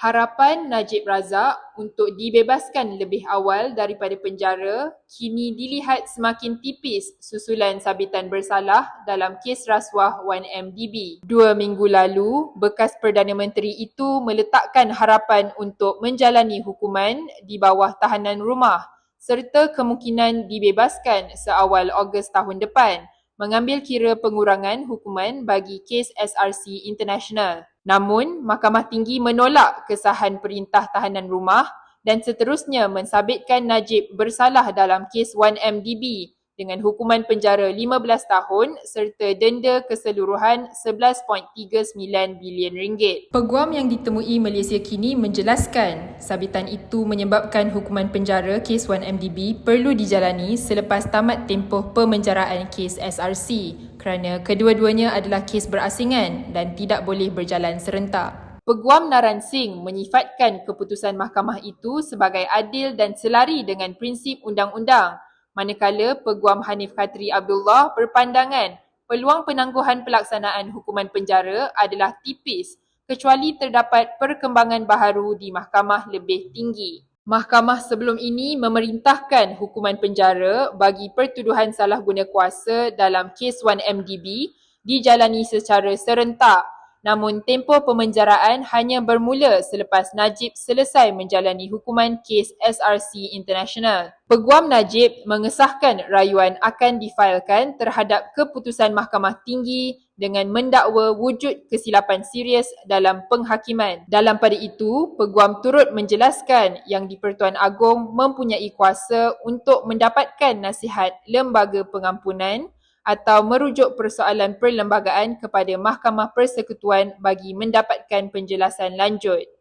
Harapan Najib Razak untuk dibebaskan lebih awal daripada penjara kini dilihat semakin tipis susulan sabitan bersalah dalam kes rasuah 1MDB. Dua minggu lalu, bekas Perdana Menteri itu meletakkan harapan untuk menjalani hukuman di bawah tahanan rumah serta kemungkinan dibebaskan seawal Ogos tahun depan mengambil kira pengurangan hukuman bagi kes SRC International. Namun, Mahkamah Tinggi menolak kesahan perintah tahanan rumah dan seterusnya mensabitkan Najib bersalah dalam kes 1MDB dengan hukuman penjara 15 tahun serta denda keseluruhan 11.39 bilion ringgit. Peguam yang ditemui Malaysia kini menjelaskan sabitan itu menyebabkan hukuman penjara kes 1MDB perlu dijalani selepas tamat tempoh pemenjaraan kes SRC kerana kedua-duanya adalah kes berasingan dan tidak boleh berjalan serentak. Peguam Naran Singh menyifatkan keputusan mahkamah itu sebagai adil dan selari dengan prinsip undang-undang manakala Peguam Hanif Khatri Abdullah berpandangan peluang penangguhan pelaksanaan hukuman penjara adalah tipis kecuali terdapat perkembangan baharu di mahkamah lebih tinggi. Mahkamah sebelum ini memerintahkan hukuman penjara bagi pertuduhan salah guna kuasa dalam kes 1MDB dijalani secara serentak Namun tempoh pemenjaraan hanya bermula selepas Najib selesai menjalani hukuman kes SRC International. Peguam Najib mengesahkan rayuan akan difailkan terhadap keputusan Mahkamah Tinggi dengan mendakwa wujud kesilapan serius dalam penghakiman. Dalam pada itu, peguam turut menjelaskan yang di-Pertuan Agong mempunyai kuasa untuk mendapatkan nasihat lembaga pengampunan atau merujuk persoalan perlembagaan kepada Mahkamah Persekutuan bagi mendapatkan penjelasan lanjut.